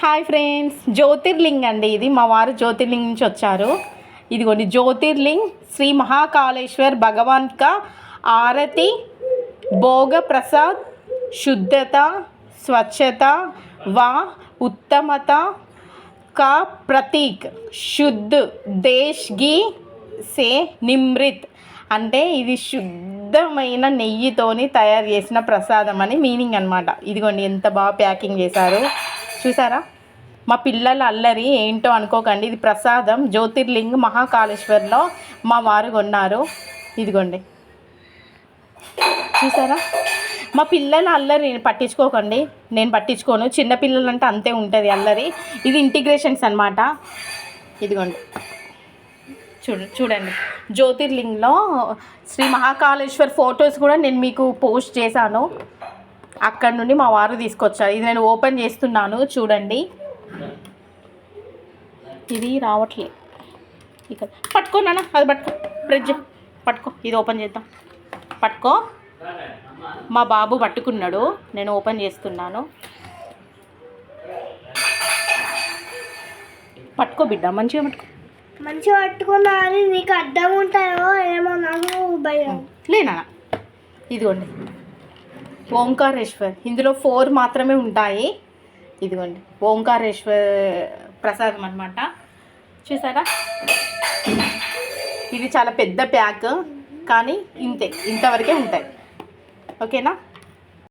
Hi friends Jyotirling అండి ఇది. మా వారు జ్యోతిర్లింగ్ నుంచి వచ్చారు. ఇదిగోండి జ్యోతిర్లింగ్ శ్రీ మహాకాళేశ్వర్ భగవాన్ కా ఆరతి భోగ ప్రసాద్ శుద్ధత స్వచ్ఛత వా ఉత్తమత కా ప్రతీక్ శుద్ధ్ దేశ్ ఘీ సే నిమ్రిత్. అంటే ఇది శుద్ధమైన నెయ్యితోని తయారు చేసిన ప్రసాదం అని మీనింగ్ అనమాట ఇదిగోండి ఎంత బాగా ప్యాకింగ్ చేశారు. చూసారా? మా పిల్లల అల్లరి ఏంటో అనుకోకండి. ఇది ప్రసాదం. జ్యోతిర్లింగ్ మహాకాళేశ్వర్లో మా వారు కొన్నారు. ఇదిగోండి. చూసారా? మా పిల్లల అల్లరి పట్టించుకోకండి. నేను పట్టించుకోను. చిన్న అంతే ఉంటుంది అల్లరి. ఇది ఇంటిగ్రేషన్స్ అనమాట ఇదిగోండి. చూడండి చూడండి. జ్యోతిర్లింగ్లో శ్రీ మహాకాళేశ్వర్ ఫొటోస్ కూడా నేను మీకు పోస్ట్ చేశాను. అక్కడ నుండి మా వారు తీసుకొచ్చారు. ఇది నేను ఓపెన్ చేస్తున్నాను చూడండి. ఇది రావట్లే. ఇక్కడ. పట్టుకో నాన్న అది పట్టుకో. ఫ్రిడ్జ్ పట్టుకో. ఇది ఓపెన్ చేద్దాం. పట్టుకో. మా బాబు పట్టుకున్నాడు. నేను ఓపెన్ చేస్తున్నాను. పట్టుకో బిడ్డ మంచిగా పట్టుకో. మంచిగా పట్టుకున్నా అని నీకు అడ్డం ఉంటాయో ఏమో నాకు భయం. లేనా ఇదిగోండి. ఓంకారేశ్వర్. ఇందులో ఫోర్ మాత్రమే ఉంటాయి. ఇదిగోండి ఓంకారేశ్వర్ ప్రసాదం అనమాట చూసారా? ఇది చాలా పెద్ద ప్యాక్ కానీ ఇంతే ఇంతవరకే ఉంటాయి. ఓకేనా?